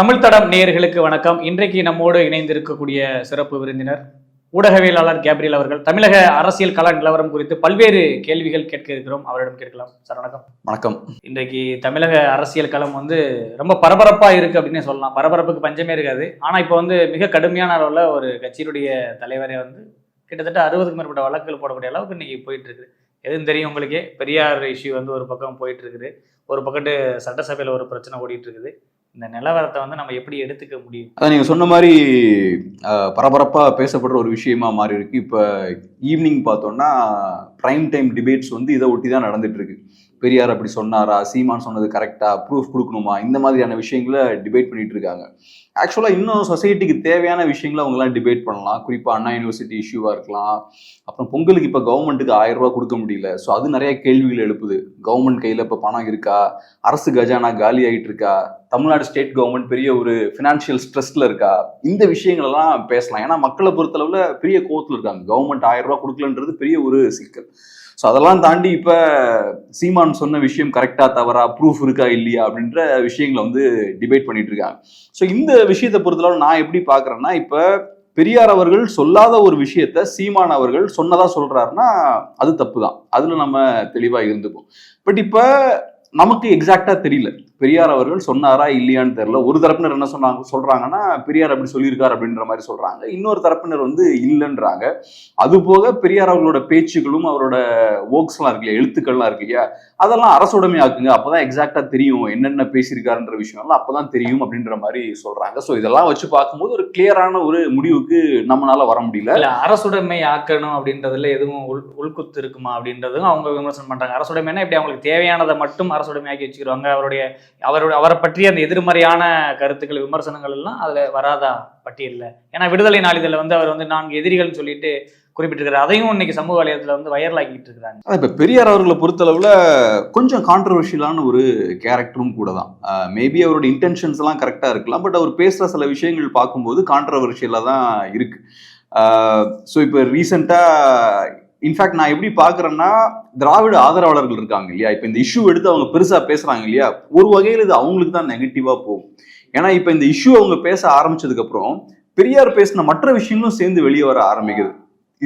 தமிழ் தடம் நேயர்களுக்கு வணக்கம். இன்றைக்கு நம்மோடு இணைந்திருக்கக்கூடிய சிறப்பு விருந்தினர் ஊடகவியலாளர் கேப்ரியல் அவர்கள் தமிழக அரசியல் கள நிலவரம் குறித்து பல்வேறு கேள்விகள் கேட்க இருக்கிறோம். அவரிடம் கேட்கலாம். சார் வணக்கம். வணக்கம். இன்றைக்கு தமிழக அரசியல் களம் வந்து ரொம்ப பரபரப்பா இருக்கு அப்படின்னு சொல்லலாம். பரபரப்புக்கு பஞ்சமே இருக்காது. ஆனா இப்போ வந்து மிக கடுமையான அளவுல ஒரு கட்சியினுடைய தலைவரை வந்து கிட்டத்தட்ட அறுபதுக்கு மேற்பட்ட வழக்குகள் போடக்கூடிய அளவுக்கு இன்னைக்கு போயிட்டு இருக்குது எதுவும் தெரியும் உங்களுக்கே? பெரியார் இஷ்யூ வந்து ஒரு பக்கம் போயிட்டு இருக்குது ஒரு பக்கத்து சட்டசபையில் ஒரு பிரச்சனை ஓடிட்டு இருக்குது இந்த நிலவரத்தை வந்து நம்ம எப்படி எடுத்துக்க முடியும்? அதான் நீங்க சொன்ன மாதிரி பரபரப்பா பேசப்படுற ஒரு விஷயமா மாறி இருக்கு. இப்ப ஈவினிங் பார்த்தோம்னா பிரைம் டைம் டிபேட்ஸ் வந்து இதை ஒட்டி தான் நடந்துட்டு இருக்கு. பெரியார் அப்படி சொன்னாரா? சீமான் சொன்னது கரெக்டா ப்ரூஃப் கொடுக்கணுமா? இந்த மாதிரியான விஷயங்களை டிபேட் பண்ணிட்டு இருக்காங்க. ஆக்சுவலாக இன்னும் சொசைட்டிக்கு தேவையான விஷயங்களை அவங்களாம் டிபேட் பண்ணலாம். குறிப்பாக அண்ணா யூனிவர்சிட்டி இஷ்யூவாக இருக்கலாம். அப்புறம் பொங்கலுக்கு இப்போ கவர்மெண்ட்டுக்கு ஆயிரம் ரூபா கொடுக்க முடியல. ஸோ அது நிறைய கேள்விகள் எழுப்புது. கவர்மெண்ட் கையில் இப்போ பணம் இருக்கா? அரசு கஜானா காலி ஆகிட்டு இருக்கா? தமிழ்நாடு ஸ்டேட் கவர்மெண்ட் பெரிய ஒரு ஃபினான்ஷியல் ஸ்ட்ரெஸ்ல இருக்கா? இந்த விஷயங்கள்லாம் பேசலாம். ஏன்னா மக்களை பொறுத்தளவில் பெரிய கோவத்தில் இருக்காங்க. கவர்மெண்ட் ஆயிரம் ரூபா கொடுக்கலன்றது பெரிய ஒரு சிக்கல். ஸோ அதெல்லாம் தாண்டி இப்போ சீமான் சொன்ன விஷயம் கரெக்டா தவறா ப்ரூஃப் இருக்கா இல்லையா அப்படின்ற விஷயங்களை வந்து டிபேட் பண்ணிட்டு இருக்காங்க. ஸோ இந்த விஷயத்தை பொறுத்தளவு நான் எப்படி பார்க்குறேன்னா இப்போ பெரியார் அவர்கள் சொல்லாத ஒரு விஷயத்த சீமான் அவர்கள் சொன்னதா சொல்றாருன்னா அது தப்பு தான் அதுல நம்ம தெளிவாக இருந்துப்போம். பட் இப்போ நமக்கு எக்ஸாக்டா தெரியல. பெரியார் அவர்கள் சொன்னாரா இல்லையான்னு தெரியல. ஒரு தரப்பினர் என்ன சொன்னாங்க சொல்றாங்கன்னா பெரியார் அப்படி சொல்லியிருக்காரு அப்படின்ற மாதிரி சொல்றாங்க. இன்னொரு தரப்பினர் வந்து இல்லைன்றாங்க. அது போக பெரியார் அவர்களோட பேச்சுகளும் அவரோட ஒர்க்ஸ்லாம் இருக்கு இல்லையா எழுத்துக்கள்லாம் இருக்கு இல்லையா அதெல்லாம் அரசுடைமை ஆக்குங்க. அப்பதான் எக்ஸாக்டா தெரியும் என்னென்ன பேசியிருக்காருன்ற விஷயம்லாம் அப்பதான் தெரியும் அப்படின்ற மாதிரி சொல்றாங்க. ஸோ இதெல்லாம் வச்சு பார்க்கும்போது ஒரு கிளியரான ஒரு முடிவுக்கு நம்மளால வர முடியல. அரசுடைமை ஆக்கணும் அப்படின்றதுல எதுவும் உள் உள்குத்து இருக்குமா அப்படின்றதும் அவங்க விமர்சனம் பண்றாங்க. அரசுடைமைன்னா இப்படி அவங்களுக்கு தேவையானதை மட்டும் அரசுடைமை ஆக்கி வச்சுக்கிடுவாங்க அவருடைய அவருடைய அவரை பற்றிய அந்த எதிர்மறையான கருத்துக்கள் விமர்சனங்கள் எல்லாம் அதில் வராதா? பட்டியலில் ஏன்னா விடுதலை நாளிதழில் வந்து அவர் வந்து நான்கு எதிரிகள்னு சொல்லிட்டு குறிப்பிட்டிருக்கிறார். அதையும் இன்னைக்கு சமூக வலையத்தில் வந்து வைரல் ஆக்கிட்டு இருக்கிறாங்க இப்போ பெரியார் அவர்களை பொறுத்தளவில் கொஞ்சம் கான்ட்ரவர்ஷியலான ஒரு கேரக்டரும் கூட தான் மேபி அவரோட இன்டென்ஷன்ஸ் எல்லாம் இருக்கலாம் பட் அவர் பேசுகிற சில விஷயங்கள் பார்க்கும்போது கான்ட்ரவர்ஷியலாக தான் இருக்குது ஸோ இப்போ ரீசெண்டாக இன்ஃபேக்ட் நான் எப்படி பார்க்குறேன்னா திராவிட ஆதரவாளர்கள் இருக்காங்க இல்லையா? இப்போ இந்த இஷ்யூ எடுத்து அவங்க பெருசா பேசுறாங்க இல்லையா? ஒரு வகையில் இது அவங்களுக்கு தான் நெகட்டிவா போகும். ஏன்னா இப்போ இந்த இஷ்யூ அவங்க பேச ஆரம்பிச்சதுக்கு அப்புறம் பெரியார் பேசின மற்ற விஷயங்களும் சேர்ந்து வெளியே வர ஆரம்பிக்குது.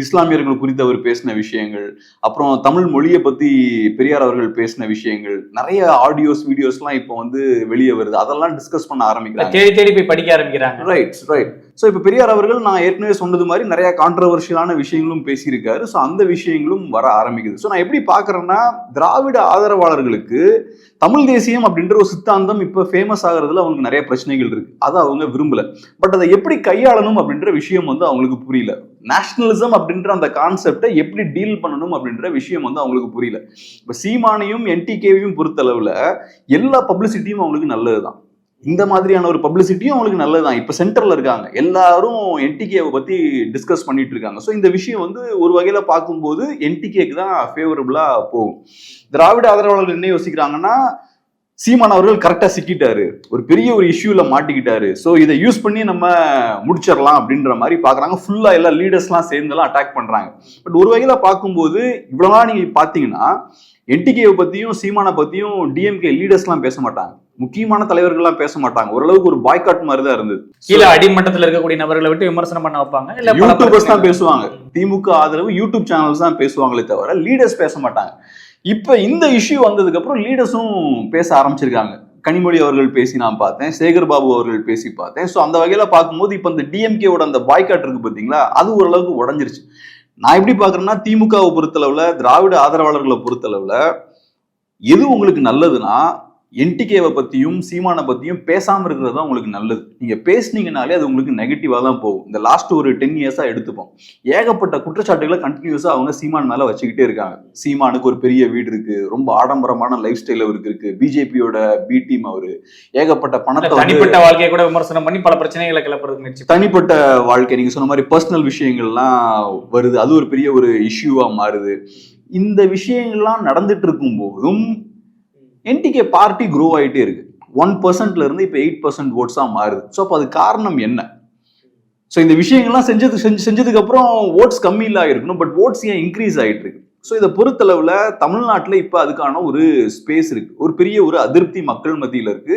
இஸ்லாமியர்கள் குறித்து அவர் பேசின விஷயங்கள் அப்புறம் தமிழ் மொழியை பத்தி பெரியார் அவர்கள் பேசின விஷயங்கள் நிறைய ஆடியோஸ் வீடியோஸ்லாம் இப்போ வந்து வெளியே வருது. அதெல்லாம் டிஸ்கஸ் பண்ண ஆரம்பிக்கிறாங்க. தேடி தேடி போய் படிக்க ஆரம்பிக்கிறாங்க. ரைட் ரைட் ஸோ இப்போ பெரியார் அவர்கள் நான் ஏற்கனவே சொன்னது மாதிரி நிறைய கான்ட்ரவர்ஷியலான விஷயங்களும் பேசியிருக்காரு. ஸோ அந்த விஷயங்களும் வர ஆரம்பிக்குது. ஸோ நான் எப்படி பார்க்குறேன்னா திராவிட ஆதரவாளர்களுக்கு தமிழ் தேசியம் அப்படின்ற ஒரு சித்தாந்தம் இப்போ ஃபேமஸ் ஆகிறதுல அவங்களுக்கு நிறைய பிரச்சனைகள் இருக்கு. அதை அவங்க விரும்பல. பட் அதை எப்படி கையாளணும் அப்படின்ற விஷயம் வந்து அவங்களுக்கு புரியல. நேஷனலிசம் அப்படின்ற அந்த கான்செப்டை எப்படி டீல் பண்ணணும் அப்படின்ற விஷயம் வந்து அவங்களுக்கு புரியல. இப்போ சீமானையும் என்டிகேவையும் பொறுத்தளவில் எல்லா பப்ளிசிட்டியும் அவங்களுக்கு நல்லது தான் இந்த மாதிரியான ஒரு பப்ளிசிட்டியும் அவங்களுக்கு நல்லதுதான். இப்போ சென்டர்ல இருக்காங்க. எல்லாரும் என்டிகேவை பத்தி டிஸ்கஸ் பண்ணிட்டு இருக்காங்க. ஸோ இந்த விஷயம் வந்து ஒரு வகையில பார்க்கும்போது என்டிகேக்கு தான் ஃபேவரபிளா போகும். திராவிட ஆதரவாளர்கள் என்ன யோசிக்கிறாங்கன்னா சீமான் அவர்கள் கரெக்டாக சிக்கிட்டாரு. ஒரு பெரிய ஒரு இஷ்யூவில் மாட்டிக்கிட்டாரு. ஸோ இதை யூஸ் பண்ணி நம்ம முடிச்சிடலாம் அப்படின்ற மாதிரி பார்க்குறாங்க. ஃபுல்லாக எல்லா லீடர்ஸ்லாம் சேர்ந்தெல்லாம் அட்டாக் பண்ணுறாங்க பட் ஒரு வகையில் பார்க்கும்போது இவ்வளோலாம் நீங்கள் பார்த்தீங்கன்னா என்டிகேவை பத்தியும் சீமானை பத்தியும் டிஎம்கே லீடர்ஸ்லாம் பேச மாட்டாங்க. முக்கியமான தலைவர்கள்லாம் பேச மாட்டாங்க. ஓரளவுக்கு ஒரு பாய்காட் மாதிரி தான் இருந்தது கீழே அடிமட்டத்துல இருக்கக்கூடிய நபர்களை விட்டு விமர்சனம் பண்ண வைப்பாங்க. இல்ல யூடியூபர்ஸ் தான். பேசுவாங்க. திமுக ஆதரவு யூடியூப் சேனல்ஸ் தான் பேசுவாங்களே தவிர லீடர்ஸ் பேச மாட்டாங்க. இப்ப இந்த இஷ்யூ வந்ததுக்கு அப்புறம் லீடர்ஸும் பேச ஆரம்பிச்சிருக்காங்க. கனிமொழி அவர்கள் பேசி நான் பார்த்தேன். சேகர் பாபு அவர்கள் பேசி பார்த்தேன். ஸோ அந்த வகையில பார்க்கும்போது இப்போ இந்த டிஎம்கேவோட அந்த பாய்காட் இருக்கு பார்த்தீங்களா? அது ஓரளவுக்கு உடஞ்சிருச்சு. நான் எப்படி பார்க்குறேன்னா திமுகவை பொறுத்தளவுல திராவிட ஆதரவாளர்களை பொறுத்தளவுல எது உங்களுக்கு நல்லதுன்னா என்டிகேவை பத்தியும் சீமானை பத்தியும் பேசாம இருக்கிறது தான் உங்களுக்கு நல்லது. நீங்க பேசுனீங்கனாலே அது உங்களுக்கு நெகட்டிவா தான் போகும். இந்த லாஸ்ட் ஒரு டென் இயர்ஸா எடுத்துப்போம். ஏகப்பட்ட குற்றச்சாட்டுகளை கண்டினியூஸா அவங்க சீமான் மேல வச்சுக்கிட்டே இருக்காங்க. சீமானுக்கு ஒரு பெரிய வீடு இருக்கு. ரொம்ப ஆடம்பரமான லைஃப் ஸ்டைல் அவருக்கு இருக்கு. பிஜேபியோட பி டீம் அவரு. ஏகப்பட்ட பணத்தை தனிப்பட்ட வாழ்க்கையை கூட விமர்சனம் பண்ணி பல பிரச்சனைகளை கிளப்புறதுக்கு முயற்சி தனிப்பட்ட வாழ்க்கை நீங்க சொன்ன மாதிரி பர்சனல் விஷயங்கள்லாம் வருது. அது ஒரு பெரிய ஒரு இஷ்யூவா மாறுது. இந்த விஷயங்கள்லாம் நடந்துட்டு இருக்கும் போதும் என்டிகே பார்ட்டி க்ரோ ஆகிட்டே இருக்கு. ஒன் பர்சன்ட்ல இருந்து இப்போ எயிட் பர்சன்ட் ஓட்ஸாக மாறுது. ஸோ அப்போ அது காரணம் என்ன? ஸோ இந்த விஷயங்கள்லாம் செஞ்சது செஞ்சு செஞ்சதுக்கு அப்புறம் ஓட்ஸ் கம்மி இல்லை பட் ஓட்ஸ் ஏன் இன்க்ரீஸ் ஆகிட்டு இருக்கு? ஸோ இதை பொறுத்தளவில் தமிழ்நாட்டில் இப்போ அதுக்கான ஒரு ஸ்பேஸ் இருக்கு. ஒரு பெரிய ஒரு அதிருப்தி மக்கள் மத்தியில் இருக்கு.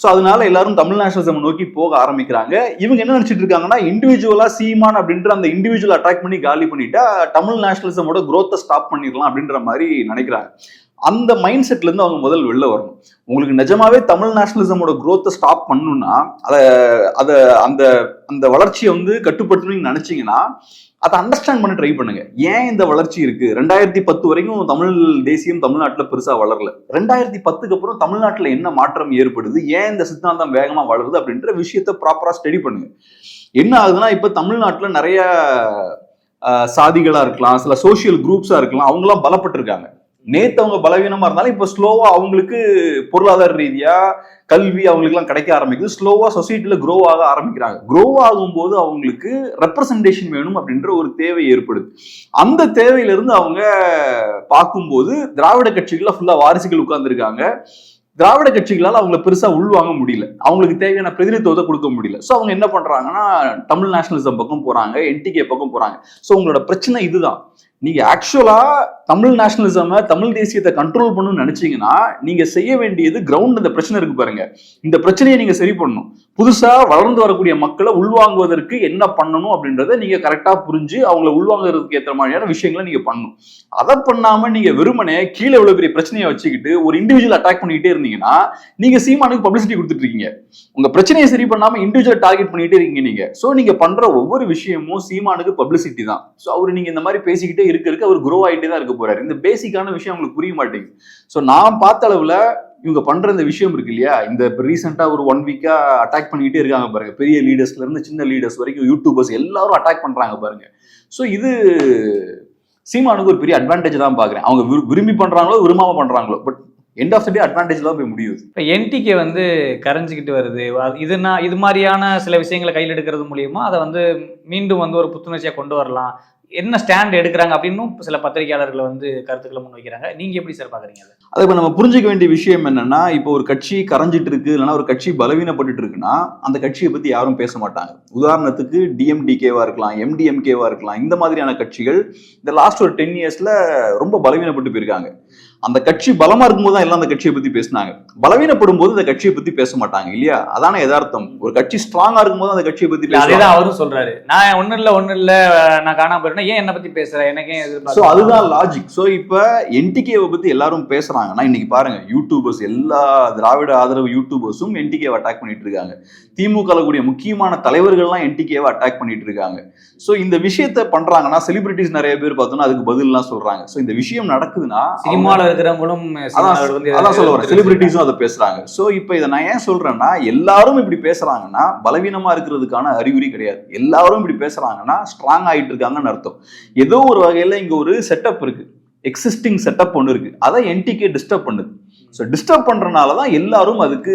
ஸோ அதனால எல்லாரும் தமிழ் நேஷனலிசம் நோக்கி போக ஆரம்பிக்கிறாங்க. இவங்க என்ன நினச்சிட்டு இருக்காங்கன்னா இண்டிவிஜுவலாக சீமான் அப்படின்ற அந்த இண்டிவிஜுவல் அட்ராக்ட் பண்ணி காலி பண்ணிட்டா தமிழ் நேஷனலிசமோட குரோத்தை ஸ்டாப் பண்ணிடலாம் அப்படின்ற மாதிரி நினைக்கிறாங்க. அந்த மைண்ட் செட்ல இருந்து அவங்க முதல் வெளில வரணும். உங்களுக்கு நிஜமாவே தமிழ் நேஷனலிசமோட குரோத்தை ஸ்டாப் பண்ணணும்னா அதை அதை அந்த அந்த வளர்ச்சியை வந்து கட்டுப்படுத்தணும்னு நினைச்சீங்கன்னா அதை அண்டர்ஸ்டாண்ட் பண்ண ட்ரை பண்ணுங்க. ஏன் இந்த வளர்ச்சி இருக்கு? ரெண்டாயிரத்தி பத்து வரைக்கும் தமிழ் தேசியம் தமிழ்நாட்டில் பெருசா வளரல. ரெண்டாயிரத்தி பத்துக்கு அப்புறம் தமிழ்நாட்டில் என்ன மாற்றம் ஏற்படுது? ஏன் இந்த சித்தாந்தம் வேகமா வளருது? அப்படின்ற விஷயத்த ப்ராப்பரா ஸ்டடி பண்ணுங்க. என்ன ஆகுதுன்னா இப்ப தமிழ்நாட்டில் நிறைய சாதிகளாக சாதிகளா இருக்கலாம் சில சோஷியல் குரூப்ஸா இருக்கலாம் அவங்களாம் பலப்பட்டிருக்காங்க. நேத்து அவங்க பலவீனமா இருந்தாலும் இப்ப ஸ்லோவா அவங்களுக்கு பொருளாதார ரீதியா கல்வி அவங்களுக்குலாம் கிடைக்க ஆரம்பிக்குது. ஸ்லோவா சொசைட்டில க்ரோ ஆக ஆரம்பிக்கிறாங்க. க்ரோ ஆகும்போது அவங்களுக்கு ரெப்ரசன்டேஷன் வேணும் அப்படின்ற ஒரு தேவை ஏற்படுது. அந்த தேவையிலிருந்து அவங்க பார்க்கும்போது திராவிட கட்சிகள்ல ஃபுல்லா வாரிசுகள் உட்கார்ந்துருக்காங்க. திராவிட கட்சிகளால் அவங்கள பெருசா உள்வாங்க முடியல. அவங்களுக்கு தேவையான பிரதிநிதித்துவத்தை கொடுக்க முடியல. ஸோ அவங்க என்ன பண்றாங்கன்னா தமிழ் நேஷனலிசம் பக்கம் போறாங்க என்டிகே பக்கம் போறாங்க. ஸோ உங்களோட பிரச்சனை இதுதான். நீங்க ஆக்சுவலா தமிழ் நேஷனலிசம தமிழ் தேசியத்தை கண்ட்ரோல் பண்ணணும்னு நினைச்சீங்கன்னா நீங்க செய்ய வேண்டியது கிரவுண்ட் இந்த பிரச்சனை இருக்கு பாருங்க. இந்த பிரச்சனையை நீங்க சரி பண்ணணும். புதுசா வளர்ந்து வரக்கூடிய மக்களை உள்வாங்குவதற்கு என்ன பண்ணணும் அப்படின்றத நீங்க கரெக்டா புரிஞ்சு அவங்கள உள்வாங்குறதுக்கு ஏற்ற மாதிரியான விஷயங்களை நீங்க பண்ணணும். அதை பண்ணாம நீங்க வெறுமனே கீழே இவ்வளவு பெரிய பிரச்சனையை வச்சுக்கிட்டு ஒரு இண்டிவிஜுவல் அட்டாக் பண்ணிக்கிட்டே இருந்தீங்கன்னா நீங்க சீமானுக்கு பப்ளிசிட்டி கொடுத்துட்டு இருக்கீங்க. உங்க பிரச்சனையை சரி பண்ணாம இண்டிவிஜுவல் டார்கெட் பண்ணிட்டே இருக்கீங்க நீங்க. சோ நீங்க பண்ற ஒவ்வொரு விஷயமும் சீமானுக்கு பப்ளிசிட்டி தான். சோ அவர் நீங்க இந்த மாதிரி பேசிக்கிட்டே இருக்க இருக்க அவர் குரோ ஆயிட்டே தான் இருக்கு போறாரு. இந்த பேசிக்கான விஷயம் உங்களுக்கு புரிய மாட்டேங்குது. ஸோ நான் பார்த்த அளவுல இவங்க பண்ற இந்த விஷயம் இருக்கு இல்லையா? இந்த ரீசெண்டா ஒரு ஒன் வீக்கா அட்டாக் பண்ணிக்கிட்டே இருக்காங்க பாருங்க. பெரிய லீடர்ஸ்ல இருந்து சின்ன லீடர்ஸ் வரைக்கும் யூடியூபர்ஸ் எல்லாரும் அட்டாக் பண்றாங்க பாருங்க. ஸோ இது சீமானுக்கு ஒரு பெரிய அட்வான்டேஜ் தான் பாக்குறேன் அவங்க விரு- விரும்பி பண்றாங்களோ விரும்பாம பண்றாங்களோ. But end of the day advantage தான் போய் முடியுது. இப்போ என்டிகே வந்து கரைஞ்சிக்கிட்டு வருது. இது இதுனா இது மாதிரியான சில விஷயங்களை கையில் எடுக்கிறது மூலியமா அதை வந்து மீண்டும் வந்து ஒரு புத்துணர்ச்சியாக கொண்டு வரலாம். என்ன ஸ்டாண்ட் எடுக்கிறாங்க அப்படின்னும் சில பத்திரிகையாளர்கள் வந்து கருத்துக்களை முன் வைக்கிறாங்க. நீங்க எப்படி சார் பாக்குறீங்க அதை? இப்போ நம்ம புரிஞ்சுக்க வேண்டிய விஷயம் என்னன்னா இப்போ ஒரு கட்சி கரைஞ்சிட்டு இருக்கு இல்லைன்னா ஒரு கட்சி பலவீனப்பட்டுட்டு இருக்குன்னா அந்த கட்சியை பத்தி யாரும் பேச மாட்டாங்க. உதாரணத்துக்கு டிஎம்டிகேவா இருக்கலாம் எம்டிஎம்கேவா இருக்கலாம் இந்த மாதிரியான கட்சிகள் இந்த லாஸ்ட் ஒரு டென் இயர்ஸ்ல ரொம்ப பலவீனப்பட்டு போயிருக்காங்க. அந்த கட்சி பலமா இருக்கும்போது தான் எல்லாம் அந்த கட்சியை பத்தி பேசினாங்க. பலவீனப்படும் போது அந்த கட்சியை பத்தி பேச மாட்டாங்க இல்லையா? அதான யதார்த்தம். ஒரு கட்சி ஸ்ட்ராங்கா இருக்கும்போது அந்த கட்சியை பத்தி அதேதான் அவரும் சொல்றாரு. நான் ஒண்ணும் இல்ல ஒண்ணும் இல்ல நான் காணாம போயிட்டேன்னா ஏன் என்ன பத்தி பேசுற? எனக்கு ஏன் சோ அதுதான் லாஜிக் சோ இப்ப என்டிகேவை பத்தி எல்லாரும் பேசுறாங்கன்னா இன்னைக்கு பாருங்க யூடியூபர்ஸ் எல்லா திராவிட ஆதரவு யூடியூபர்ஸும் என்டிகேவை அட்டாக் பண்ணிட்டு இருக்காங்க. திமுக கூடிய முக்கியமான தலைவர்கள்லாம் என்டிகேவை அட்டாக் பண்ணிட்டு இருக்காங்க. சோ இந்த விஷயத்த பண்றாங்கன்னா செலிபிரிட்டிஸ் நிறைய பேர் பார்த்தோம்னா அதுக்கு பதில்லாம் சொல்றாங்க. சோ இந்த விஷயம் நடக்குதுன்னா சினிமால இருக்கிறவங்களும் அதான் சொல்ல வரேன். செலிபிரிட்டிஸும் அதை பேசுறாங்க. சோ இப்போ இதை நான் ஏன் சொல்றேன்னா எல்லாரும் இப்படி பேசுறாங்கன்னா பலவீனமா இருக்கிறதுக்கான அறிகுறி கிடையாது. எல்லாரும் இப்படி பேசுறாங்கன்னா ஸ்ட்ராங் ஆயிட்டு இருக்காங்கன்னு அர்த்தம். ஏதோ ஒரு வகையில இங்க ஒரு செட்டப் இருக்கு. எக்ஸிஸ்டிங் செட்டப் ஒன்று இருக்கு. அதை என்டிகே டிஸ்டர்ப் பண்ணுது. ஸோ டிஸ்டர்ப் பண்றதுனால தான் எல்லாரும் அதுக்கு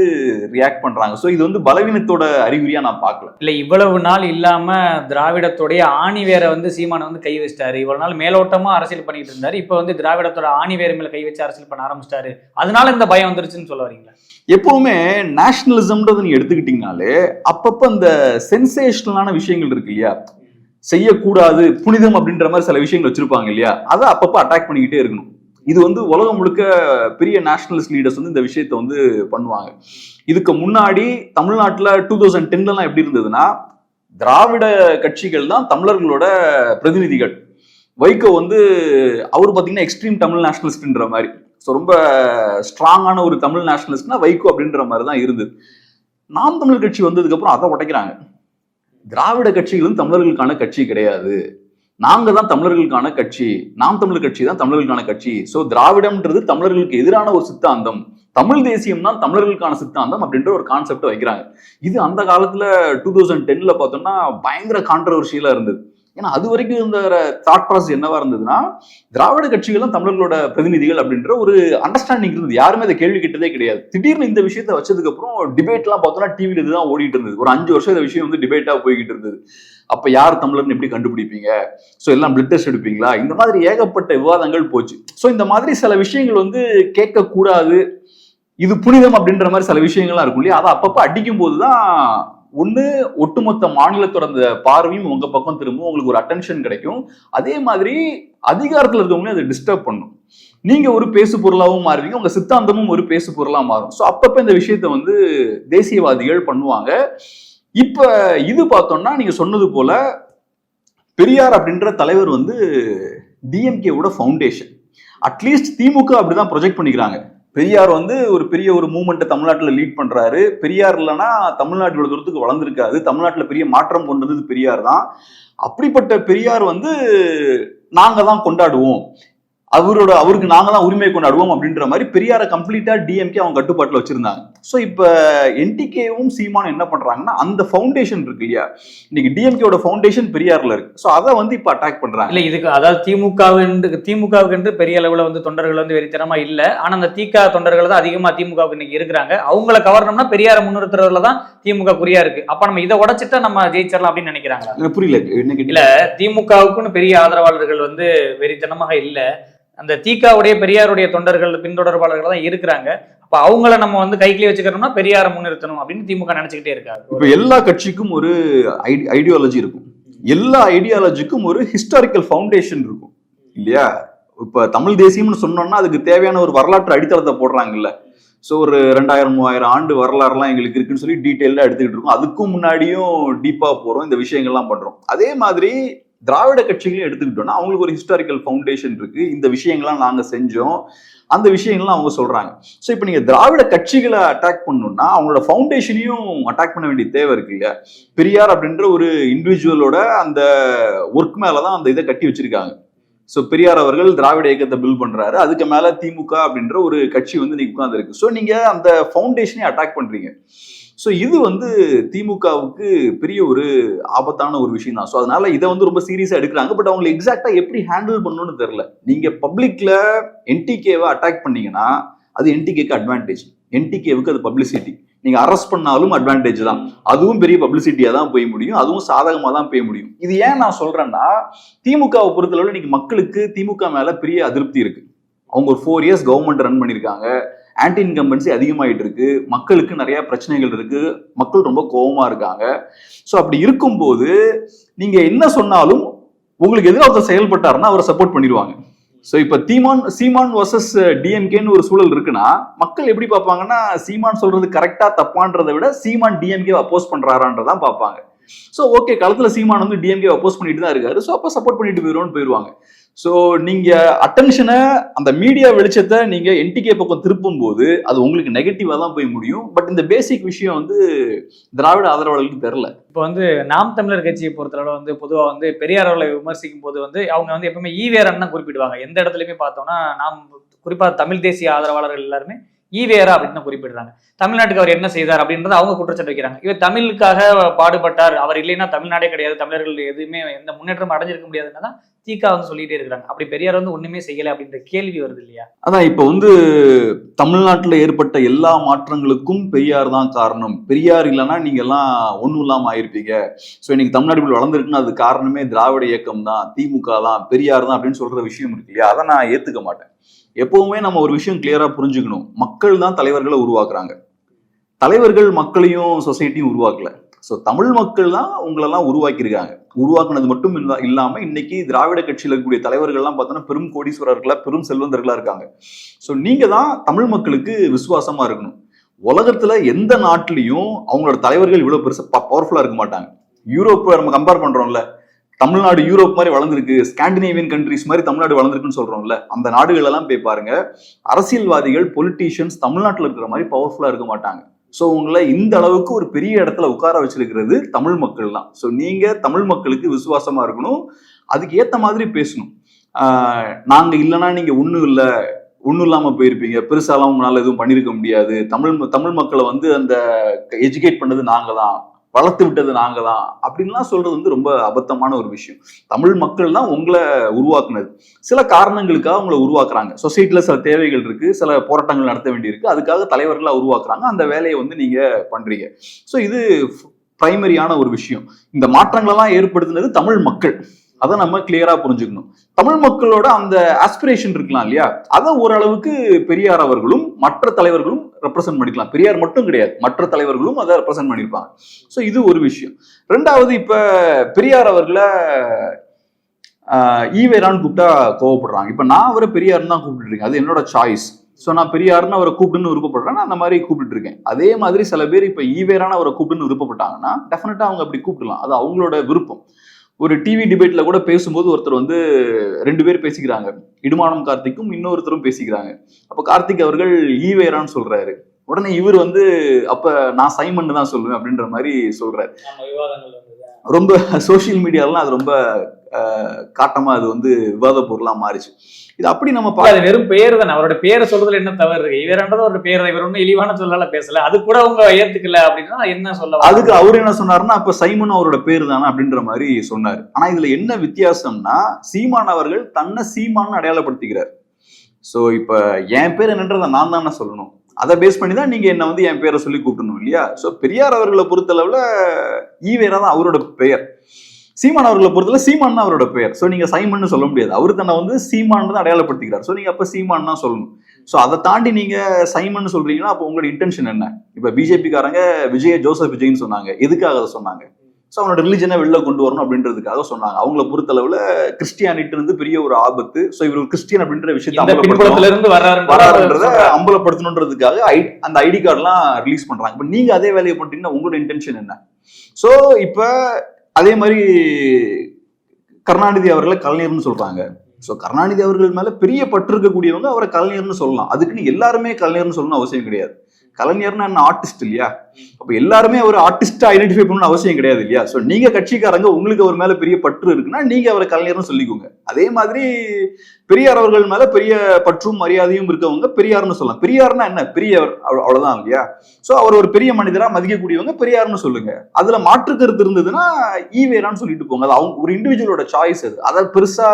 ரியாக்ட் பண்றாங்க. ஸோ இது வந்து பலவீனத்தோட அறிகுறியா நான் பார்க்கல. இல்ல இவ்வளவு நாள் இல்லாம திராவிடத்துடைய ஆணி வேரை வந்து சீமான் வந்து கை வச்சிட்டாரு. இவ்வளவு நாள் மேலோட்டமா அரசியல் பண்ணிட்டு இருந்தாரு. இப்ப வந்து திராவிடத்தோட ஆணி வேர் மேல கை வச்சு அரசியல் பண்ண ஆரம்பிச்சிட்டாரு. அதனால இந்த பயம் வந்துருச்சுன்னு சொல்ல வரீங்களா? எப்பவுமே நேஷனலிசம்ன்றது நீங்க எடுத்துக்கிட்டீங்கனாலே அப்பப்ப இந்த சென்சேஷனலான விஷயங்கள் இருக்கு இல்லையா? செய்யக்கூடாது புனிதம் அப்படின்ற மாதிரி சில விஷயங்கள் வச்சிருப்பாங்க இல்லையா? அதை அப்பப்ப அட்டாக் பண்ணிக்கிட்டே இருக்கணும். இது வந்து உலகம் முழுக்க பெரிய நேஷனலிஸ்ட் லீடர்ஸ் வந்து இந்த விஷயத்த வந்து பண்ணுவாங்க. இதுக்கு முன்னாடி தமிழ்நாட்டில் டூ தௌசண்ட் டென்லலாம் எப்படி இருந்ததுன்னா திராவிட கட்சிகள் தான் தமிழர்களோட பிரதிநிதிகள். வைகோ வந்து அவர் பார்த்தீங்கன்னா எக்ஸ்ட்ரீம் தமிழ் நேஷனலிஸ்ட்ன்ற மாதிரி. ஸோ ரொம்ப ஸ்ட்ராங்கான ஒரு தமிழ் நேஷனலிஸ்ட்னா வைகோ அப்படின்ற மாதிரி தான் இருந்தது நாம் தமிழ் கட்சி வந்ததுக்கப்புறம் அதை உடைக்கிறாங்க. திராவிட கட்சிகளும் தமிழர்களுக்கான கட்சி கிடையாது. நாங்க தான் தமிழர்களுக்கான கட்சி. நாம் தமிழர் கட்சி தான் தமிழர்களுக்கான கட்சி. ஸோ திராவிடம்ன்றது தமிழர்களுக்கு எதிரான ஒரு சித்தாந்தம். தமிழ் தேசியம் தான் தமிழர்களுக்கான சித்தாந்தம் அப்படின்ற ஒரு கான்செப்ட் வைக்கிறாங்க. இது அந்த காலத்துல டூ தௌசண்ட் டென்ல பார்த்தோம்னா பயங்கர கான்ட்ரவர்ஷியலா இருந்தது. ஏன்னா அது வரைக்கும் இருந்த தாட் ப்ராசஸ் என்னவா இருந்ததுன்னா திராவிட கட்சிகளும் தமிழர்களோட பிரதிநிதிகள் அப்படின்ற ஒரு அண்டர்ஸ்டாண்டிங் இருந்தது. யாருமே அதை கேள்வி கேட்டதே கிடையாது. திடீர்னு இந்த விஷயத்த வச்சதுக்கு அப்புறம் டிபேட்லாம் பார்த்தோம்னா டிவியில இதுதான் ஓடிட்டு இருந்தது. ஒரு அஞ்சு வருஷம் இந்த விஷயம் வந்து டிபேட்டா போய்கிட்டு இருந்தது. அப்ப யார் தமிழர்னு எப்படி கண்டுபிடிப்பீங்க? ஸோ எல்லாம் பிளட் டெஸ்ட் எடுப்பீங்களா? இந்த மாதிரி ஏகப்பட்ட விவாதங்கள் போச்சு. ஸோ இந்த மாதிரி சில விஷயங்கள் வந்து கேட்கக்கூடாது. இது புனிதம் அப்படின்ற மாதிரி சில விஷயங்கள்லாம் இருக்கும் இல்லையா? அதை அப்பப்போ அடிக்கும் போது தான் ஒண்ணு ஒட்டுமொத்த மாநிலத்தோட அந்த பார்வையும் உங்க பக்கம் திரும்பும் உங்களுக்கு ஒரு அட்டென்ஷன் கிடைக்கும். அதே மாதிரி அதிகாரத்துல இருக்கவங்களே அதை டிஸ்டர்ப் பண்ணும். நீங்க ஒரு பேசு பொருளாவும் மாறுவீங்க உங்க சித்தாந்தமும் ஒரு பேசு பொருளா மாறும். ஸோ அப்பப்ப இந்த விஷயத்த வந்து தேசியவாதிகள் பண்ணுவாங்க. இப்ப இது பார்த்தோம்னா நீங்க சொன்னது போல பெரியார் அப்படின்ற தலைவர் வந்து டிஎம்கேவோட ஃபவுண்டேஷன் அட்லீஸ்ட் திமுக அப்படிதான் ப்ரொஜெக்ட் பண்ணிக்கிறாங்க. பெரியார் வந்து ஒரு பெரிய ஒரு மூமெண்ட்டை தமிழ்நாட்டில் லீட் பண்ணுறாரு பெரியார் இல்லைன்னா தமிழ்நாட்டு இவ்வளவு தூரத்துக்கு வளர்ந்துருக்காது. தமிழ்நாட்டில் பெரிய மாற்றம் கொண்டு பெரியார் தான். அப்படிப்பட்ட பெரியார் வந்து நாங்கள் தான் கொண்டாடுவோம். அவரோட அவருக்கு நாங்க தான் உரிமை கொண்டாடுவோம் அப்படின்ற மாதிரி பெரியார கம்ப்ளீட்டா டிஎம்கே அவங்க கட்டுப்பாட்டில் வச்சிருந்தாங்க. ஸோ இப்போ என்டிகேவும் சீமானும் என்ன பண்றாங்கன்னா அந்த ஃபவுண்டேஷன் இருக்கு இல்லையா? இன்னைக்கு டிஎம்கேவோட ஃபவுண்டேஷன் பெரியார்ல இருக்கு. ஸோ அதை வந்து இப்போ அட்டாக் பண்றாங்க. இல்ல இதுக்கு அதாவது திமுகவுக்கு திமுகவுக்கு பெரிய அளவுல வந்து தொண்டர்கள் வந்து வெறித்தனமா இல்ல. ஆனா அந்த திக தொண்டர்கள் தான் அதிகமா திமுகவுக்கு இன்னைக்கு இருக்கிறாங்க. அவங்கள கவரணும்னா பெரியார முன்னிறுத்துறதுல தான் திமுக குறியா இருக்கு. அப்ப நம்ம இதை உடைச்சிட்டா நம்ம ஜெயிச்சிடலாம் அப்படின்னு நினைக்கிறாங்களா? எனக்கு புரியல இல்ல திமுகவுக்குன்னு பெரிய ஆதரவாளர்கள் வந்து வெறித்தனமாக இல்ல. அந்த தீக்காவுடைய பெரியாருடைய தொண்டர்கள் பின்தொடர்பாளர்கள் தான் இருக்கிறாங்க. அப்ப அவங்கள நம்ம வந்து கைக்கிலே வச்சுக்கிறோம்னா பெரியாரை முன்னிறுத்தணும் அப்படின்னு திமுக நினைச்சுக்கிட்டே இருக்காரு இப்போ எல்லா கட்சிக்கும் ஒரு ஐடியாலஜி இருக்கும். எல்லா ஐடியாலஜிக்கும் ஒரு ஹிஸ்டாரிக்கல் ஃபவுண்டேஷன் இருக்கும். இல்லையா? இப்ப தமிழ் தேசியம்னு சொன்னோம்னா அதுக்கு தேவையான ஒரு வரலாற்று அடித்தளத்தை போடுறாங்கல்ல. ஸோ ஒரு ரெண்டாயிரம் மூவாயிரம் ஆண்டு வரலாறுலாம் எங்களுக்கு இருக்குன்னு சொல்லி டீட்டெயிலாக எடுத்துக்கிட்டு இருக்கோம். அதுக்கும் முன்னாடியும் டீப்பாக போகிறோம் இந்த விஷயங்கள்லாம் பண்ணுறோம் அதே மாதிரி திராவிட கட்சிகளையும் எடுத்துக்கிட்டோம்னா அவங்களுக்கு ஒரு ஹிஸ்டாரிக்கல் ஃபவுண்டேஷன் இருக்கு. இந்த விஷயங்கள்லாம் நாங்கள் செஞ்சோம். அந்த விஷயங்கள்லாம் அவங்க சொல்றாங்க. ஸோ இப்போ நீங்க திராவிட கட்சிகளை அட்டாக் பண்ணணும்னா அவங்களோட ஃபவுண்டேஷனையும் அட்டாக் பண்ண வேண்டிய தேவை இருக்கு இல்லையா? பெரியார் அப்படின்ற ஒரு இண்டிவிஜுவலோட அந்த ஒர்க் மேலதான் அந்த இதை கட்டி வச்சிருக்காங்க. ஸோ பெரியார் அவர்கள் திராவிட இயக்கத்தை பில் பண்றாரு. அதுக்கு மேல திமுக அப்படின்ற ஒரு கட்சி வந்து நீங்க உட்காந்துருக்கு ஸோ நீங்க அந்த ஃபவுண்டேஷனை அட்டாக் பண்றீங்க. ஸோ இது வந்து திமுகவுக்கு பெரிய ஒரு ஆபத்தான ஒரு விஷயம் தான். ஸோ அதனால இதை வந்து ரொம்ப சீரியஸாக எடுக்கிறாங்க. பட் அவங்களை எக்ஸாக்டா எப்படி ஹேண்டில் பண்ணணும்னு தெரில நீங்க பப்ளிக்ல என்டிகேவை அட்டாக் பண்ணீங்கன்னா அது என்டிகேக்கு அட்வான்டேஜ் என்டிகேவுக்கு அது பப்ளிசிட்டி நீங்க அரெஸ்ட் பண்ணாலும் அட்வான்டேஜ் தான். அதுவும் பெரிய பப்ளிசிட்டியா தான் போய் முடியும். அதுவும் சாதகமா தான் போய் முடியும். இது ஏன் நான் சொல்றேன்னா திமுகவை பொறுத்தளவில் இன்னைக்கு மக்களுக்கு திமுக மேல பெரிய அதிருப்தி இருக்கு. அவங்க ஒரு ஃபோர் இயர்ஸ் கவர்மெண்ட் ரன் பண்ணியிருக்காங்க ஆன்டி இன்கம்பன்சி அதிகமாயிட்டு இருக்கு மக்களுக்கு நிறைய பிரச்சனைகள் இருக்கு. மக்கள் ரொம்ப கோபமா இருக்காங்க. ஸோ அப்படி இருக்கும்போது நீங்க என்ன சொன்னாலும் உங்களுக்கு எதிராக ஒருத்தர் செயல்பட்டாருன்னா அவரை சப்போர்ட் பண்ணிடுவாங்க. ஸோ இப்போ தீமான் சீமான் வர்சஸ் டிஎம்கேன்னு ஒரு சூழல் இருக்குன்னா மக்கள் எப்படி பார்ப்பாங்கன்னா சீமான் சொல்றது கரெக்டா தப்பான்றதை விட சீமான் டிஎம்கே அப்போஸ் பண்றாரான்றதான் பார்ப்பாங்க. ஸோ ஓகே களத்தில் சீமான் வந்து டிஎம்கே அப்போஸ் பண்ணிட்டு தான் இருக்காரு. ஸோ அப்போ சப்போர்ட் பண்ணிட்டு போயிடுவோம்னு போயிடுவாங்க. ஸோ நீங்க அட்டென்ஷனை அந்த மீடியா வெளிச்சத்தை நீங்க என்டிகே பக்கம் திருப்பும் போது அது உங்களுக்கு நெகட்டிவா தான் போய் முடியும். பட் இந்த பேசிக் விஷயம் வந்து திராவிட ஆதரவாளர்களுக்கு தெரில இப்போ வந்து நாம் தமிழர் கட்சியை பொறுத்தளவு வந்து பொதுவாக வந்து பெரியார் அவர்களை விமர்சிக்கும் போது வந்து அவங்க வந்து எப்பவுமே ஈவேரன் தான் குறிப்பிடுவாங்க. எந்த இடத்துலையுமே பார்த்தோம்னா நாம் குறிப்பாக தமிழ் தேசிய ஆதரவாளர்கள் எல்லாருமே ஈவேரா அப்படின்னு குறிப்பிடுறாங்க. தமிழ்நாட்டுக்கு அவர் என்ன செய்தார் அப்படின்றத அவங்க குற்றச்சாட்டு வைக்கிறாங்க. இவர் தமிழுக்காக பாடுபட்டார். அவர் இல்லைன்னா தமிழ்நாடே கிடையாது. தமிழர்கள் எதுவுமே எந்த முன்னேற்றம் அடைஞ்சிருக்க முடியாதுன்னு தான் தீகா வந்து சொல்லிட்டே இருக்கிறாங்க. அப்படி பெரியார் வந்து ஒண்ணுமே செய்யல அப்படின்ற கேள்வி வருது இல்லையா? அதான் இப்போ வந்து தமிழ்நாட்டில் ஏற்பட்ட எல்லா மாற்றங்களுக்கும் பெரியார் தான் காரணம். பெரியார் இல்லைன்னா நீங்க எல்லாம் ஒன்றும் இல்லாம ஆயிருப்பீங்க. ஸோ இன்னைக்கு தமிழ்நாடு இப்படி வளர்ந்துருக்குன்னா அது காரணமே திராவிட இயக்கம் தான் திமுக தான் பெரியார் தான் அப்படின்னு சொல்ற விஷயம் இருக்கு இல்லையா? அதை நான் ஏத்துக்க மாட்டேன். எப்பவுமே நம்ம ஒரு விஷயம் கிளியரா புரிஞ்சுக்கணும். மக்கள் தான் தலைவர்களை உருவாக்குறாங்க. தலைவர்கள் மக்களையும் சொசைட்டியும் உருவாக்கல. ஸோ தமிழ் மக்கள் தான் உங்களெல்லாம் உருவாக்கியிருக்காங்க. உருவாக்குனது மட்டும் இல்லா இல்லாம இன்னைக்கு திராவிட கட்சியில் இருக்கக்கூடிய தலைவர்கள்லாம் பார்த்தோன்னா பெரும் கோடீஸ்வரர்களா பெரும் செல்வந்தர்களா இருக்காங்க. ஸோ நீங்க தான் தமிழ் மக்களுக்கு விசுவாசமா இருக்கணும். உலகத்துல எந்த நாட்டிலையும் அவங்களோட தலைவர்கள் இவ்வளவு பெருசா பவர்ஃபுல்லா இருக்க மாட்டாங்க. யூரோப்பை நம்ம கம்பேர் பண்றோம்ல தமிழ்நாடு யூரோப் மாதிரி வளர்ந்துருக்கு ஸ்காண்டினேவியன் கண்ட்ரிஸ் மாதிரி தமிழ்நாடு வளர்ந்துருக்குன்னு சொல்றோம்ல அந்த நாடுகள் எல்லாம் போய் பாருங்க அரசியல்வாதிகள் பொலிட்டீஷியன்ஸ் தமிழ்நாட்டில் இருக்கிற மாதிரி பவர்ஃபுல்லா இருக்க மாட்டாங்க. ஸோ உங்களை இந்த அளவுக்கு ஒரு பெரிய இடத்துல உட்கார வச்சிருக்கிறது தமிழ் மக்கள் தான். ஸோ நீங்க தமிழ் மக்களுக்கு விசுவாசமா இருக்கணும் அதுக்கு ஏத்த மாதிரி பேசணும். ஆஹ் நாங்க இல்லைன்னா நீங்க ஒண்ணும் இல்லை ஒன்றும் இல்லாமல் போயிருப்பீங்க. பெருசாலாம் உங்களால் எதுவும் பண்ணியிருக்க முடியாது. தமிழ் தமிழ் மக்களை வந்து அந்த எஜுகேட் பண்ணது நாங்கள் தான். வளர்த்து விட்டது நாங்கள் தான் அப்படின்லாம் சொல்றது வந்து ரொம்ப அபத்தமான ஒரு விஷயம். தமிழ் மக்கள் தான் உங்களை உருவாக்குனது. சில காரணங்களுக்காக உங்களை உருவாக்குறாங்க. சொசைட்டியில் சில தேவைகள் இருக்கு. சில போராட்டங்கள் நடத்த வேண்டியிருக்கு. அதுக்காக தலைவர்களாக உருவாக்குறாங்க. அந்த வேலையை வந்து நீங்க பண்றீங்க. ஸோ இது பிரைமரியான ஒரு விஷயம். இந்த மாற்றங்களெல்லாம் ஏற்படுத்தினது தமிழ் மக்கள். அதை நம்ம கிளியரா புரிஞ்சுக்கணும். தமிழ் மக்களோட அந்த ஆஸ்பிரேஷன் இருக்கலாம் இல்லையா? அதை ஓரளவுக்கு பெரியார் அவர்களும் மற்ற தலைவர்களும் ரெப்ரசென்ட் பண்ணிக்கலாம். பெரியார் மட்டும் கிடையாது மற்ற தலைவர்களும் அதை ரெப்ரசென்ட் பண்ணியிருப்பாங்க. ஸோ இது ஒரு விஷயம். ரெண்டாவது இப்ப பெரியார் அவர்களை ஈவேரான்னு கூப்பிட்டா கோவப்படுறாங்க. இப்ப நான் அவரை பெரியார்னு தான் கூப்பிட்டு இருக்கேன். அது என்னோட சாய்ஸ் ஸோ நான் பெரியார்னு அவரை கூப்பிடுன்னு விருப்பப்படுறேன். நான் அந்த மாதிரி கூப்பிட்டு இருக்கேன். அதே மாதிரி சில பேர் இப்போ ஈவேரான அவரை கூப்பிடுன்னு விருப்பப்பட்டாங்கன்னா டெஃபினட்டாக அவங்க அப்படி கூப்பிடலாம். அது அவங்களோட விருப்பம். ஒரு டிவி டிபேட்ல கூட பேசும்போது ஒருத்தர் வந்து ரெண்டு பேர் பேசிக்கிறாங்க. இடுமானம் கார்த்திக்கும் இன்னொருத்தரும் பேசிக்கிறாங்க. அப்போ கார்த்திக் அவர்கள் ஈவேரான்னு சொல்றாரு. உடனே இவர் வந்து அப்ப நான் சைமன் தான் சொல்லுவேன் அப்படின்ற மாதிரி சொல்றாரு. ரொம்ப சோஷியல் மீடியாலாம் அது ரொம்ப காட்டமா அது வந்து விவாத பொருளா மாறிச்சு. இது அப்படி நம்ம பா அது வெறும் பேர் தானே அவரோட பேரை சொல்றதுல என்ன தவறு இருக்கு? இவரன்றது ஒரு பேர். இவர் ஒன்றும் இழிவான சொல்லால பேசல. அது கூட அவங்க ஏத்துக்கல அப்படின்னா என்ன சொல்ல அதுக்கு அவர் என்ன சொன்னாருன்னா அப்ப சைமன் அவரோட பேர் தானே அப்படின்ற மாதிரி சொன்னாரு. ஆனா இதுல என்ன வித்தியாசம்னா சீமான் அவர்கள் தன்னை சீமான்னு அடையாளப்படுத்திக்கிறார். சோ இப்ப என் பேர் என்னன்றதை நான் தானே சொல்லணும். அதை பேஸ் பண்ணி தான் நீங்க என்ன வந்து என் பேரை சொல்லி கூப்பிடணும் இல்லையா? சோ பெரியார் அவர்களை பொறுத்தளவுல ஈவேரா தான் அவரோட பெயர். சீமான் அவர்களை பொறுத்தல சீமான் தான் அவரோட பெயர். சோ நீங்க சைமன் சொல்ல முடியாது. அவர் தன்னை வந்து சீமான் தான் அடையாளப்படுத்திக்கிறார். சோ நீங்க அப்ப சீமான் தான் சொல்லணும். சோ அதை தாண்டி நீங்க சைமன் சொல்றீங்கன்னா அப்போ உங்களோட இன்டென்ஷன் என்ன? இப்ப பிஜேபி காரங்க விஜய ஜோசப் விஜய்னு சொன்னாங்க. எதுக்காக அதை சொன்னாங்க? ஸோ அவனோட ரிலிஜனை வெளில கொண்டு வரணும் அப்படின்றதுக்காக சொன்னாங்க. அவங்கள பொறுத்தளவுல கிறிஸ்டியானிட்டு இருந்து பெரிய ஒரு ஆபத்து. ஸோ இவர் கிறிஸ்டியன் அப்படின்ற விஷயத்தை இந்த அம்பலப்படுத்தணும். பின்புலத்துல இருந்து வராருன்றத அம்பலப்படுத்தணுன்றதுக்காக ஐ- அந்த ஐடி கார்டுலாம் ரிலீஸ் பண்றாங்க. இப்போ நீங்க அதே வேலையை பண்றீங்கன்னா உங்களோட இன்டென்ஷன் என்ன? ஸோ இப்போ அதே மாதிரி கருணாநிதி அவர்களை கலைஞர்னு சொல்றாங்க. ஸோ கருணாநிதி அவர்கள் மேல பெரிய பற்று இருக்கக்கூடியவங்க அவரை கலைஞர்னு சொல்லலாம். அதுக்குன்னு எல்லாருமே கலைஞர்னு சொல்லணும் அவசியம் கிடையாது. கலைஞர்னா என்ன ஆர்டிஸ்ட் இல்லையா? அப்ப எல்லாருமே ஒரு ஆர்டிஸ்டா ஐடென்டிஃபை பண்ணணும்னு அவசியம் கிடையாது இல்லையா? சோ நீங்க கட்சிக்காரங்க உங்களுக்கு அவர் மேல பெரிய பற்று இருக்குன்னா நீங்க அவரை கலைஞர்னு சொல்லிக்கோங்க. அதே மாதிரி பெரியார் அவர்கள் மேல பெரிய பற்றும் மரியாதையும் இருக்கவங்க பெரியார்னு சொல்லலாம். பெரியார்னா என்ன? பெரியவர் அவ்வளவுதான் இல்லையா? சோ அவர் ஒரு பெரிய மனிதரா மதிக்கக்கூடியவங்க பெரியார்னு சொல்லுங்க. அதுல மாற்று கருத்து இருந்ததுன்னா ஈவேரான்னு சொல்லிட்டு போங்க. அது அவங்க ஒரு இண்டிவிஜுவலோட சாய்ஸ் அது. அதை பெருசா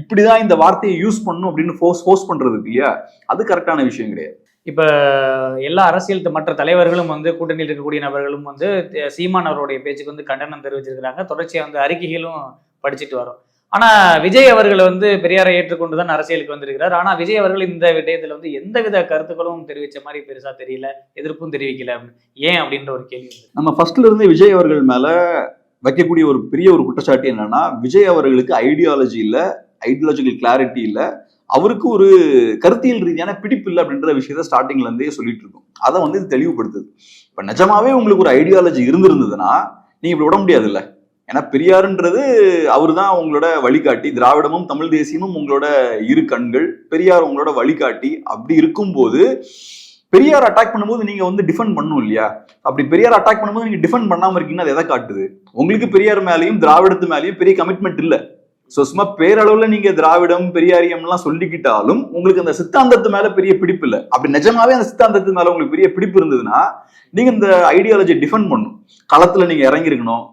இப்படிதான் இந்த வார்த்தையை யூஸ் பண்ணணும் அப்படின்னு ஃபோர்ஸ் ஃபோர்ஸ் பண்றது இல்லையா? அது கரெக்டான விஷயம் கிடையாது. இப்போ எல்லா அரசியல் மற்ற தலைவர்களும் வந்து கூட்டணியில் இருக்கக்கூடிய நபர்களும் வந்து சீமான் அவருடைய பேச்சுக்கு வந்து கண்டனம் தெரிவிச்சிருக்கிறாங்க. தொடர்ச்சியாக வந்து அறிக்கைகளும் படிச்சுட்டு வரோம். ஆனால் விஜய் அவர்கள் வந்து பெரியாரை ஏற்றுக்கொண்டு தான் அரசியலுக்கு வந்திருக்கிறார். ஆனால் விஜய் அவர்கள் இந்த விடயத்தில் வந்து எந்தவித கருத்துக்களும் தெரிவித்த மாதிரி பெருசாக தெரியல எதிர்ப்பும் தெரிவிக்கல. ஏன் அப்படின்ற ஒரு கேள்வி நம்ம ஃபர்ஸ்ட்ல இருந்து விஜய் அவர்கள் மேலே வைக்கக்கூடிய ஒரு பெரிய ஒரு குற்றச்சாட்டு என்னன்னா விஜய் அவர்களுக்கு ஐடியாலஜி இல்லை ஐடியாலஜிக்கல் கிளாரிட்டி இல்லை அவருக்கு ஒரு கருத்தியல் ரீதியான பிடிப்பு இல்லை அப்படின்ற விஷயத்த ஸ்டார்டிங்ல இருந்தே சொல்லிட்டு இருக்கோம். அதை வந்து இது தெளிவுபடுத்துது. இப்ப நிஜமாவே உங்களுக்கு ஒரு ஐடியாலஜி இருந்திருந்ததுன்னா நீங்க இப்படி விட முடியாது இல்ல ஏன்னா பெரியாருன்றது அவர் தான் உங்களோட வழிகாட்டி. திராவிடமும் தமிழ் தேசியமும் உங்களோட இரு கண்கள். பெரியார் உங்களோட வழிகாட்டி. அப்படி இருக்கும்போது பெரியார் அட்டாக் பண்ணும்போது நீங்க வந்து டிஃபெண்ட் பண்ணும் இல்லையா? அப்படி பெரியார் அட்டாக் பண்ணும்போது நீங்க டிஃபெண்ட் பண்ணாம இருக்கீங்கன்னா அது எதை காட்டுது? உங்களுக்கு பெரியார் மேலேயும் திராவிடத்து மேலேயும் பெரிய கமிட்மெண்ட் இல்லை. சோ சும்மா பேரளவுல நீங்க திராவிடம் பெரியாரியம் எல்லாம் சொல்லிக்கிட்டாலும் உங்களுக்கு அந்த சித்தாந்தத்து மேல பெரிய பிடிப்பு இல்ல. அப்படி நிஜமாவே அந்த சித்தாந்தத்து மேல உங்களுக்கு பெரிய பிடிப்பு இருந்ததுன்னா நீங்க இந்த ஐடியாலஜியை டிஃபெண்ட் பண்ணும் களத்துல நீங்க இறங்கி இருக்கணும்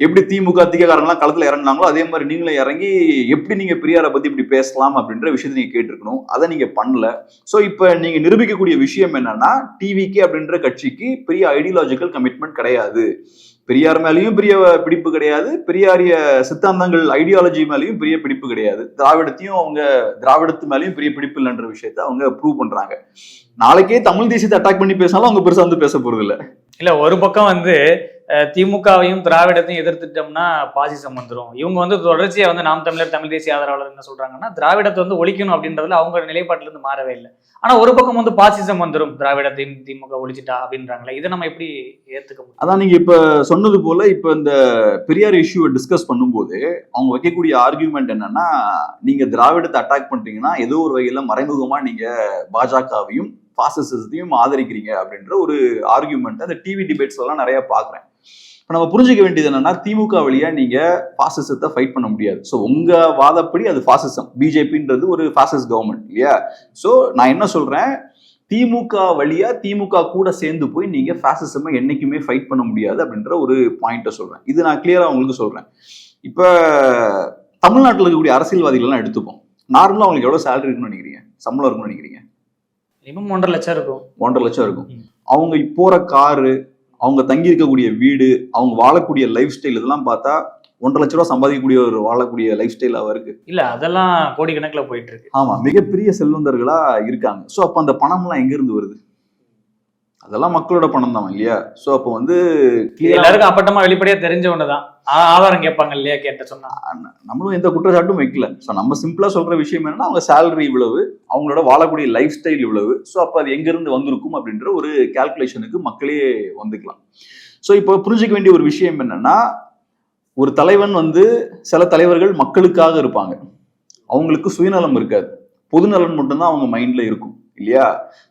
எப்படி திமுக திகாரங்களாம் களத்துல இறங்குனாங்களோ அதே மாதிரி நீங்களும் இறங்கி எப்படி நீங்க பெரியாரை பத்தி இப்படி பேசலாம் அப்படின்ற விஷயத்தை நீங்க கேட்டிருக்கணும். அதை நீங்க பண்ணல. சோ இப்ப நீங்க நிரூபிக்கக்கூடிய விஷயம் என்னன்னா டிவிகே அப்படின்ற கட்சிக்கு பெரிய ஐடியாலஜிக்கல் கமிட்மெண்ட் கிடையாது. பெரியார் மேலேயும் பெரிய பிடிப்பு கிடையாது. பெரியாரிய சித்தாந்தங்கள் ஐடியாலஜி மேலேயும் பெரிய பிடிப்பு கிடையாது. திராவிடத்தையும் அவங்க திராவிடத்து மேலேயும் பெரிய பிடிப்பு இல்லைன்ற விஷயத்த அவங்க ப்ரூவ் பண்றாங்க. நாளைக்கே தமிழ் தேசியத்தை அட்டாக் பண்ணி பேசினாலும் அவங்க பெருசா வந்து பேச போறது இல்ல இல்ல ஒரு பக்கம் வந்து திமுகவையும் திராவிடத்தையும் எதிர்த்துட்டோம்னா பாசிசம் வந்துடும் இவங்க வந்து தொடர்ச்சியாக வந்து நாம் தமிழர் தமிழ் தேசிய ஆதரவாளர் என்ன சொல்றாங்கன்னா திராவிடத்தை வந்து ஒழிக்கணும் அப்படின்றதுல அவங்க நிலைப்பாட்டிலிருந்து மாறவே இல்லை. ஆனா ஒரு பக்கம் வந்து பாசிசம் வந்துடும் திராவிடத்தையும் திமுக ஒழிச்சிட்டா அப்படின்றாங்களே. இதை நம்ம எப்படி ஏத்துக்க முடியும்? அதான் நீங்க இப்ப சொன்னது போல இப்ப இந்த பெரியார் இஷ்யூவை டிஸ்கஸ் பண்ணும்போது அவங்க வைக்கக்கூடிய ஆர்கியூமெண்ட் என்னன்னா நீங்க திராவிடத்தை அட்டாக் பண்றீங்கன்னா ஏதோ ஒரு வகையில மறைமுகமா நீங்க பாஜகவையும் பாசிசத்தையும் ஆதரிக்கிறீங்க அப்படின்ற ஒரு ஆர்கியூமெண்ட் அந்த டிவி டிபேட்ஸ் எல்லாம் நிறைய பாக்குறேன். இப்ப நம்ம புரிஞ்சுக்க வேண்டியது என்னன்னா திமுக வழியா நீங்க பாசிசத்தை ஃபைட் பண்ண முடியாது. ஸோ உங்க வாதப்படி அது பாசிசம் பிஜேபின்றது ஒரு பாசிஸ்ட் கவர்மெண்ட் இல்லையா? ஸோ நான் என்ன சொல்றேன்? திமுக வழியா திமுக கூட சேர்ந்து போய் நீங்க பாசிசமை என்னைக்குமே ஃபைட் பண்ண முடியாது அப்படின்ற ஒரு பாயிண்ட்டை சொல்றேன். இது நான் கிளியரா உங்களுக்கு சொல்றேன். இப்ப தமிழ்நாட்டில் இருக்கக்கூடிய அரசியல்வாதிகள் எல்லாம் எடுத்துப்போம் நார்மலா அவங்களுக்கு எவ்வளவு சேலரி இருக்குன்னு நினைக்கிறீங்க? சம்பளம் இருக்குன்னு நினைக்கிறீங்க? மினிமம் ஒன்றரை லட்சம் இருக்கும். ஒன்றரை லட்சம் இருக்கும். அவங்க போற காரு அவங்க தங்கி இருக்கக்கூடிய வீடு அவங்க வாழக்கூடிய லைஃப் ஸ்டைல் இதெல்லாம் பார்த்தா ஒன்றரை லட்ச ரூபா சம்பாதிக்கக்கூடிய ஒரு வாழக்கூடிய லைஃப் ஸ்டைலாக இருக்கு. இல்ல அதெல்லாம் கோடிக்கணக்குல போயிட்டு இருக்கு. ஆமா மிகப்பெரிய செல்வந்தர்களா இருக்காங்க. ஸோ அப்போ அந்த பணம்லாம் எங்க இருந்து வருது? அதெல்லாம் மக்களோட பணம் தான் இல்லையா? ஸோ அப்போ வந்து எல்லாருக்கும் அப்பட்டமா வெளிப்படையா தெரிஞ்ச ஒண்ணுதான் ஆதாரம் கேட்பாங்க இல்லையா கேட்ட சொன்னா. நம்மளும் எந்த குற்றச்சாட்டும் வைக்கல. ஸோ நம்ம சிம்பிளா சொல்ற விஷயம் என்னன்னா அவங்க சேலரி இவ்வளவு அவங்களோட வாழக்கூடிய லைஃப் ஸ்டைல் இவ்வளவு. ஸோ அப்போ அது எங்கிருந்து வந்திருக்கும் அப்படின்ற ஒரு கால்குலேஷனுக்கு மக்களே வந்துக்கலாம். ஸோ இப்போ புரிஞ்சுக்க வேண்டிய ஒரு விஷயம் என்னன்னா ஒரு தலைவன் வந்து சில தலைவர்கள் மக்களுக்காக இருப்பாங்க. அவங்களுக்கு சுயநலம் இருக்காது. பொதுநலன் மட்டும்தான் அவங்க மைண்ட்ல இருக்கும். இல்லையா?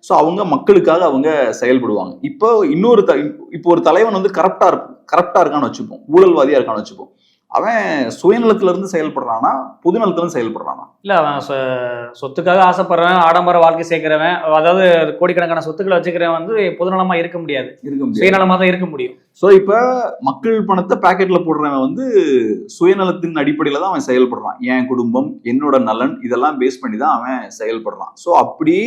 ஸோ அவங்க மக்களுக்காக அவங்க செயல்படுவாங்க. இப்போ இன்னொரு த இப்போ ஒரு தலைவன் வந்து கரெக்டா இருக்கும் கரெக்டா இருக்கான்னு வச்சுப்போம். ஊழல்வாதியா இருக்கான்னு வச்சுப்போம். அவன் சுயநலத்துல இருந்து செயல்படுறானா? பொதுநலத்துல இருந்து செயல்படுறானா? இல்ல அவன் சொத்துக்காக ஆசைப்படுறவன் ஆடம்பர வாழ்க்கை சேர்க்கிறவன் அதாவது கோடிக்கணக்கான சொத்துக்களை வச்சுக்கிறவன் வந்து பொதுநலமா இருக்க முடியாது. இருக்க முடியாது. சுயநலமா தான் இருக்க முடியும். ஸோ இப்போ மக்கள் பணத்தை பாக்கெட்ல போடுறவன் வந்து சுயநலத்தின் அடிப்படையில தான் அவன் செயல்படுறான். என் குடும்பம் என்னோட நலன் இதெல்லாம் பேஸ் பண்ணி தான் அவன் செயல்படுறான். ஸோ அப்படி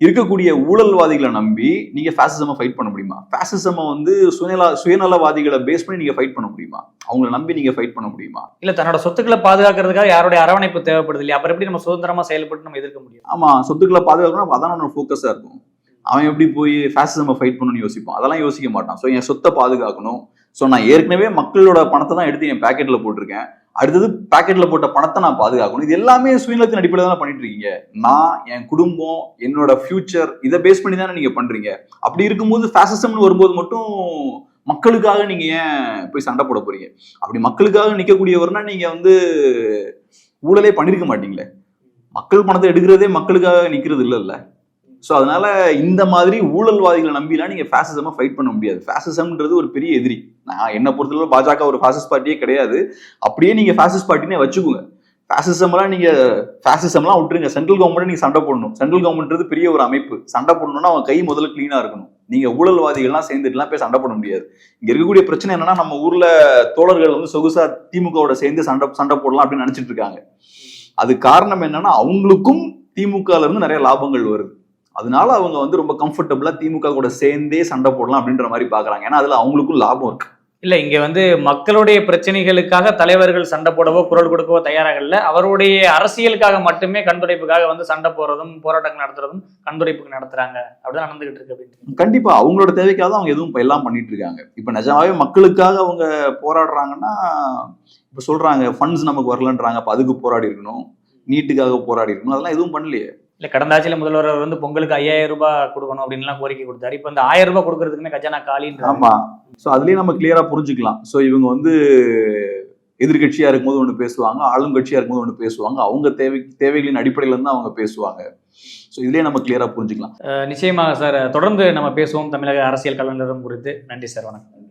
இருக்கக்கூடிய ஊழல்வாதிகளை நம்பி நீங்க ஃபேசிசமை ஃபைட் பண்ண முடியுமா? ஃபேசிசமை வந்து சுயநல சுயநலவாதிகளை பேஸ் பண்ணி நீங்க ஃபைட் பண்ண முடியுமா? அவங்கள நம்பி நீங்க ஃபைட் பண்ண முடியுமா? இல்ல தன்னோட சொத்துக்களை பாதுகாக்கிறதுக்காக யாருடைய அரவணைப்பு தேவைப்படுது இல்லையா? அப்புறம் எப்படி நம்ம சுதந்திரமா செயல்பட்டு நம்ம எதிர்க்க முடியும்? ஆமா சொத்துக்களை பாதுகாக்கணும் அதான் அவனோட ஃபோக்கஸா இருக்கும். அவன் எப்படி போய் ஃபேசிசமை ஃபைட் பண்ணணும்னு யோசிப்பான்? அதெல்லாம் யோசிக்க மாட்டான். ஸோ என் சொத்தை பாதுகாக்கணும். ஸோ நான் ஏற்கனவே மக்களோட பணத்தை தான் எடுத்து என் பேக்கெட்ல போட்டிருக்கேன். அடுத்தது பாக்கெட்ல போட்ட பணத்தை நான் பாதுகாக்கணும். இது எல்லாமே சுயநலத்தின் அடிப்படையில் தான் பண்ணிட்டு இருக்கீங்க நான் என் குடும்பம் என்னோட ஃபியூச்சர் இதை பேஸ் பண்ணி தானே நீங்க பண்றீங்க. அப்படி இருக்கும்போது ஃபேசிசம்னு வரும்போது மட்டும் மக்களுக்காக நீங்க ஏன் போய் சண்டை போட போறீங்க? அப்படி மக்களுக்காக நிற்கக்கூடியவர்னா நீங்க வந்து ஊழலே பண்ணிருக்க மாட்டீங்களே. மக்கள் பணத்தை எடுக்கிறதே மக்களுக்காக நிக்கிறது இல்லைல்ல. ஸோ அதனால இந்த மாதிரி ஊழல்வாதிகளை நம்பிலாம் நீங்க ஃபேசிசமா ஃபைட் பண்ண முடியாது. ஃபேசிசம்ன்றது ஒரு பெரிய எதிரி. நான் என்ன பொறுத்தளவு பாஜக ஒரு ஃபாசிஸ்ட் பார்ட்டியே கிடையாது. அப்படியே நீங்க ஃபாசிஸ்ட் பார்ட்டினே வச்சுக்கோங்க. ஃபேசிசம்லாம் நீங்க ஃபேசிசம்லாம் விட்டுருங்க. சென்ட்ரல் கவர்மெண்ட் நீங்க சண்டை போடணும். சென்ட்ரல் கவர்மெண்ட் பெரிய ஒரு அமைப்பு. சண்டை போடணும்னா அவன் கை முதல்ல கிளீனா இருக்கணும். நீங்க ஊழல்வாதிகள்லாம் சேர்ந்துட்டுலாம் போய் சண்டை போட முடியாது. இங்க இருக்கக்கூடிய பிரச்சனை என்னன்னா நம்ம ஊர்ல தோழர்கள் வந்து சொகுசா திமுகவோட சேர்ந்து சண்டை சண்டை போடலாம் அப்படின்னு நினைச்சிட்டு இருக்காங்க. அது காரணம் என்னன்னா அவங்களுக்கும் திமுகல இருந்து நிறைய லாபங்கள் வருது. அதனால அவங்க வந்து ரொம்ப கம்ஃபர்டபுளா திமுக கூட சேர்ந்தே சண்டை போடலாம் அப்படின்ற மாதிரி பாக்குறாங்க. ஏன்னா அதுல அவங்களுக்கும் லாபம் இருக்கு. இல்லை இங்கே வந்து மக்களுடைய பிரச்சனைகளுக்காக தலைவர்கள் சண்டை போடவோ குரல் கொடுக்கவோ தயாராக இல்லை. அவருடைய அரசியலுக்காக மட்டுமே கண்துடைப்புக்காக வந்து சண்டை போடுறதும் போராட்டங்கள் நடத்துறதும் கண்துடைப்புக்கு நடத்துறாங்க. அப்படிதான் நடந்துகிட்டு இருக்கு அப்படின்னு. கண்டிப்பா அவங்களோட தேவைக்காக தான் அவங்க எதுவும் இப்போ எல்லாம் பண்ணிட்டு இருக்காங்க. இப்போ நிஜமாவே மக்களுக்காக அவங்க போராடுறாங்கன்னா இப்போ சொல்றாங்க ஃபண்ட்ஸ் நமக்கு வரலன்றாங்க. அப்போ அதுக்கு போராடி இருக்கணும். நீட்டுக்காக போராடி இருக்கணும். அதெல்லாம் எதுவும் பண்ணலையே. இல்ல கடந்த ஆட்சியில முதல்வர் வந்து பொங்கலுக்கு ஐயாயிரம் ரூபாய் கொடுக்கணும் அப்படின்லாம் கோரிக்கை கொடுத்தாரு. இப்ப இந்த ஆயிரம் ரூபாய் கொடுக்கறதுக்குமே கஜானா காலின்ற ஆமா. சோ அதுலயே நம்ம கிளியரா புரிஞ்சுக்கலாம். சோ இவங்க வந்து எதிர்கட்சியா இருக்கும்போது ஒண்ணு பேசுவாங்க ஆளுங்கட்சியா இருக்கும்போது ஒண்ணு பேசுவாங்க. அவங்க தேவை தேவைகளின் அடிப்படையில இருந்து அவங்க பேசுவாங்க. சோ இதுலயே நம்ம கிளியரா புரிஞ்சுக்கலாம். நிச்சயமாக சார் தொடர்ந்து நம்ம பேசுவோம் தமிழக அரசியல் கலவரம் குறித்து. நன்றி சார் வணக்கம்.